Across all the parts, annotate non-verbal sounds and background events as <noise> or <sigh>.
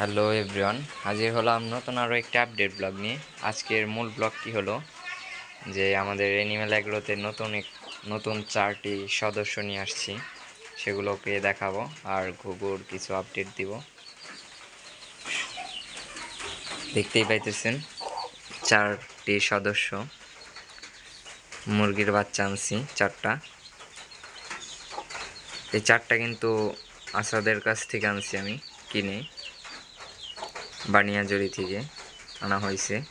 Hello everyone, হাজির হলাম নতুন আরও একটা আপডেট ব্লগ নিয়ে। আজকের মূল ব্লগটি হলো? যে আমাদের অ্যানিমেল অ্যাগ্রোতে নতুন এক, নতুন চারটি সদস্য নিয়ে আসছি, সেগুলোকে দেখাবো আর ঘুঘুর কিছু আপডেট দিব। দেখতেই পাইতেছেন, চারটি সদস্য। মুরগির বাচ্চা আনছি, চারটা। এই চারটা কিন্তু আসাদের কাছ থেকে আনছি আমি, কিনে। বানিয়াজড়ি থেকে আনা হয়েছে।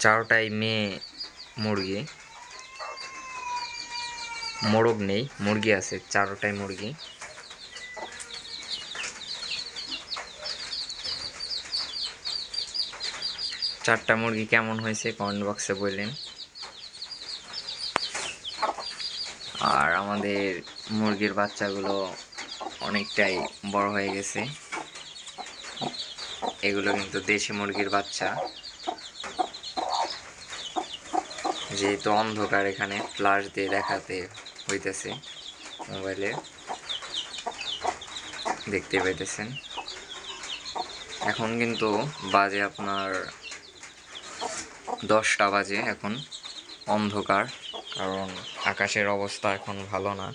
চারোটাই মেয়ে মুরগি। মোরগ নেই, মুরগি আছে চারোটাই মুরগি। চারটা মুরগি কেমন হয়েছে কমেন্ট বক্সে বললেন। আর আমাদের মুরগির বাচ্চাগুলো অনেকটাই বড় হয়ে গেছে। এগুলো কিন্তু দেশি মুরগির বাচ্চা। যেহেতু অন্ধকার এখানে, ফ্লাশ দিয়ে দেখাতে হইতেছে মোবাইলে। দেখতে পাইতেছেন। এখন কিন্তু বাজে আপনার দশটা বাজে এখন, অন্ধকার, কারণ আকাশের অবস্থা এখন ভালো না।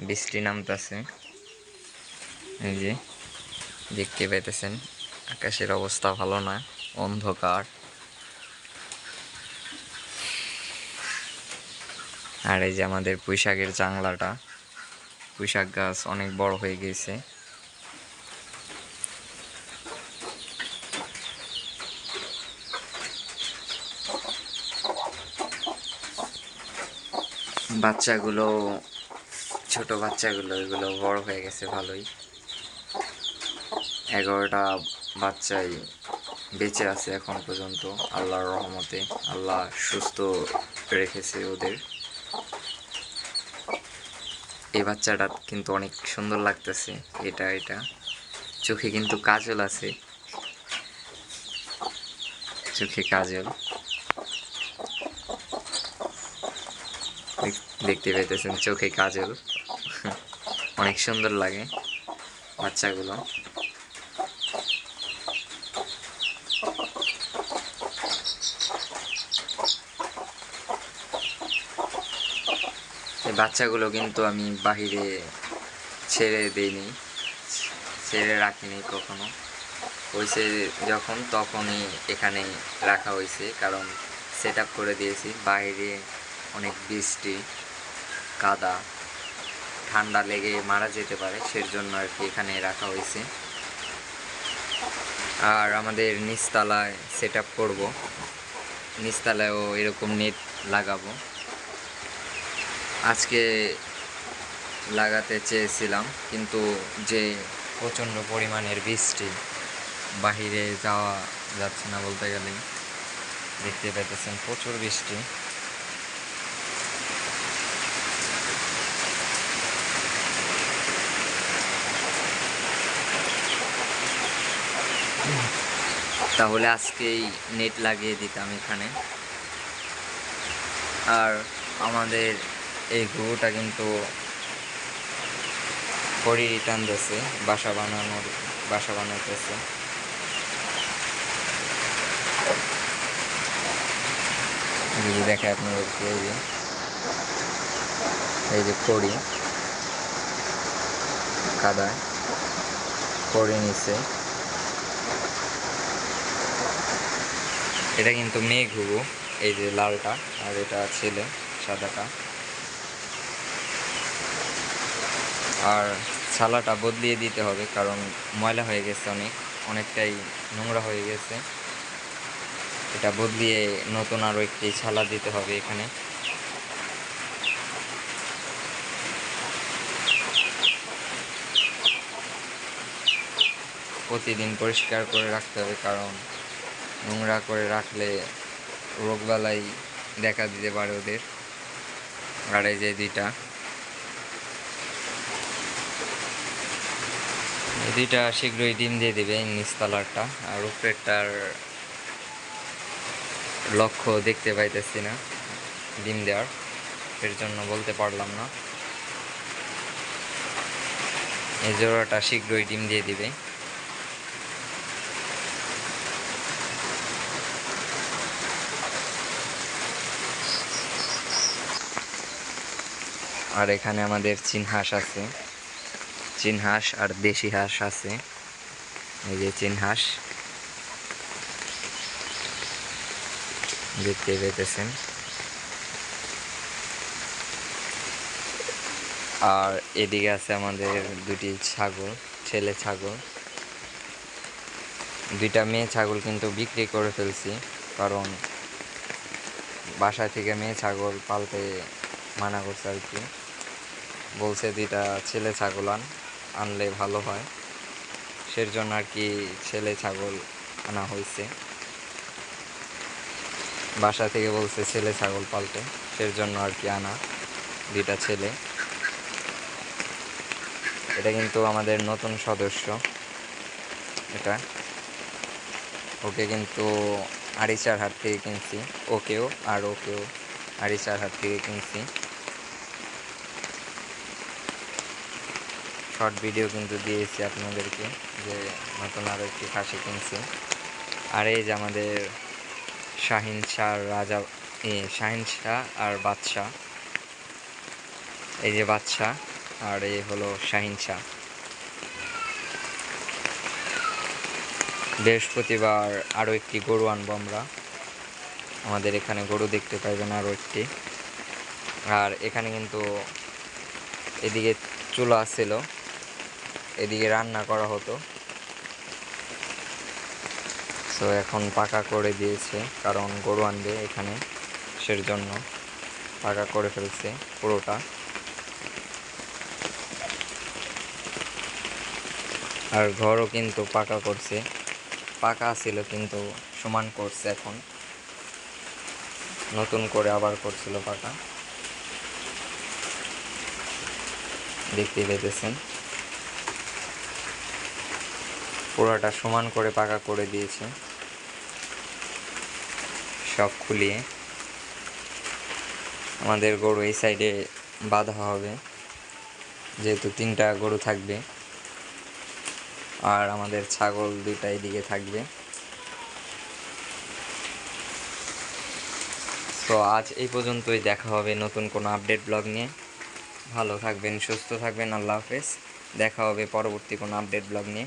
বৃষ্টি নামতেছে। এই যে। দেখতে পাইতেছেন। আকাশের অবস্থা ভালো না, অন্ধকার। আর এই যে আমাদের পুঁইশাকের জাংলাটা পুঁইশাক গাছ অনেক বড় হয়ে গেছে। বাচ্চাগুলো, ছোট বাচ্চাগুলো, এগুলো বড় হয়ে গেছে ভালোই। এগারোটা বাচ্চাই বেঁচে আছে এখন পর্যন্ত, আল্লাহর রহমতে। আল্লাহ সুস্থ রেখেছে ওদের। এই বাচ্চাটা কিন্তু অনেক সুন্দর লাগতেছে, এটা এটা। চোখে কিন্তু কাজল আছে। চোখে কাজল। দেখতে পেতেছেন, চোখে কাজল। <laughs> অনেক সুন্দর লাগে বাচ্চাগুলো। বাচ্চাগুলো কিন্তু আমি বাহিরে ছেড়ে দিইনি, ছেড়ে রাখিনি কখনো। হয়েছে যখন তখনই এখানে রাখা হয়েছে কারণ সেট করে দিয়েছি। বাইরে অনেক বৃষ্টি, কাদা, ঠান্ডা লেগে মারা যেতে পারে সের জন্য আর কি এখানে রাখা হয়েছে আর আমাদের নিচতলায় সেট আপ করব। নিচতলায়ও এরকম নেট লাগাবো। আজকে লাগাতে চেয়েছিলাম, কিন্তু যে প্রচণ্ড পরিমাণের বৃষ্টি বাহিরে যাওয়া যাচ্ছে না বলতে গেলে দেখতে পেতেছেন প্রচুর বৃষ্টি। তাহলে আজকেই নেট লাগিয়ে দিতাম এখানে। আর আমাদের এই ঘুঘুটা কিন্তু খড়ি রিটার্ন দিয়েছে, বাসা বানানোর, বাসা বানাইতেছে। যদি দেখে আপনাদেরকে এই যে এই যে খড়ি কাদায় খড়ি নিচে এটা কিন্তু মেয়ে ঘুঘু, এই যে লালটা, আর এটা ছেলে, সাদাটা। আর ছালাটা বদলিয়ে দিতে হবে, কারণ ময়লা হয়ে গেছে অনেক, অনেকটাই নোংরা হয়ে গেছে। এটা বদলিয়ে নতুন আরও একটি ছালা দিতে হবে এখানে। প্রতিদিন পরিষ্কার করে রাখতে হবে, কারণ নোংরা করে রাখলে রোগবালাই দেখা দিতে পারে ওদের। এই যে দুইটা। দুইটা শীঘ্রই ডিম দিয়ে দেবে নিচতলারটা আর উপরেরটার লক্ষ্য দেখতে পাইতেছি না ডিম দেওয়ার। এর জন্য বলতে পারলাম না। এই জোড়াটা শীঘ্রই ডিম দিয়ে দিবে। আর এখানে আমাদের চিনহাস আছে। চীন হাঁস আর দেশি হাঁস আছে। এই যে চীন হাঁস। দেখতে পেতেছেন। আর এদিকে আছে আমাদের দুটি ছাগল, ছেলে ছাগল। দুইটা মেয়ে ছাগল কিন্তু বিক্রি করে ফেলছি, কারণ বাসা থেকে মেয়ে ছাগল পালতে মানা করছে আর কি। বলছে দুইটা ছেলে ছাগল আন। আনলে ভালো হয়। সের জন্য আর কি ছেলে ছাগল আনা হয়েছে বাসা থেকে বলছে ছেলে ছাগল পালতে সের জন্য আর কি আনা দুইটা ছেলে। এটা কিন্তু আমাদের নতুন সদস্য, এটা। ওকে কিন্তু আড়িচার হাট থেকে কিনছি, ওকেও আর ওকেও আড়িচার হাট থেকে কিনছি। শর্ট ভিডিও কিন্তু দিয়েছি আপনাদেরকে, যে নতুন আরও একটি খাসি কিনছি। আর এই যে আমাদের শাহিন শাহ রাজা শাহিন শাহ আর বাদশাহ। এই যে বাদশাহ আর এই হলো শাহিন শাহ। বৃহস্পতিবার আরও একটি গরু আনব আমরা। আমাদের এখানে গরু দেখতে পাইবেন আরও একটি। আর এখানে কিন্তু এদিকে চুলা ছিল। এদিকে রান্না করা হতো। তো এখন পাকা করে দিয়েছে, কারণ গরু আনবে এখানে সের জন্য পাকা করে ফেলছে পুরোটা। আর ঘরও কিন্তু পাকা করছে। পাকা ছিল কিন্তু সমান করছে এখন। নতুন করে আবার করছিল পাকা। দেখতে পেতেছেন। পুরোটা সমান করে পাকা করে দিয়েছে। সব খুলিয়ে। আমাদের গরু এই সাইডে বাঁধা হবে। যেহেতু তিনটা গরু থাকবে। আর আমাদের ছাগল দুইটা এদিকে থাকবে। তো আজ এই পর্যন্তই দেখা হবে নতুন কোনো আপডেট ব্লগ নিয়ে। ভালো থাকবেন, সুস্থ থাকবেন, আল্লাহ হাফেজ। দেখা হবে পরবর্তী কোনো আপডেট ব্লগ নিয়ে।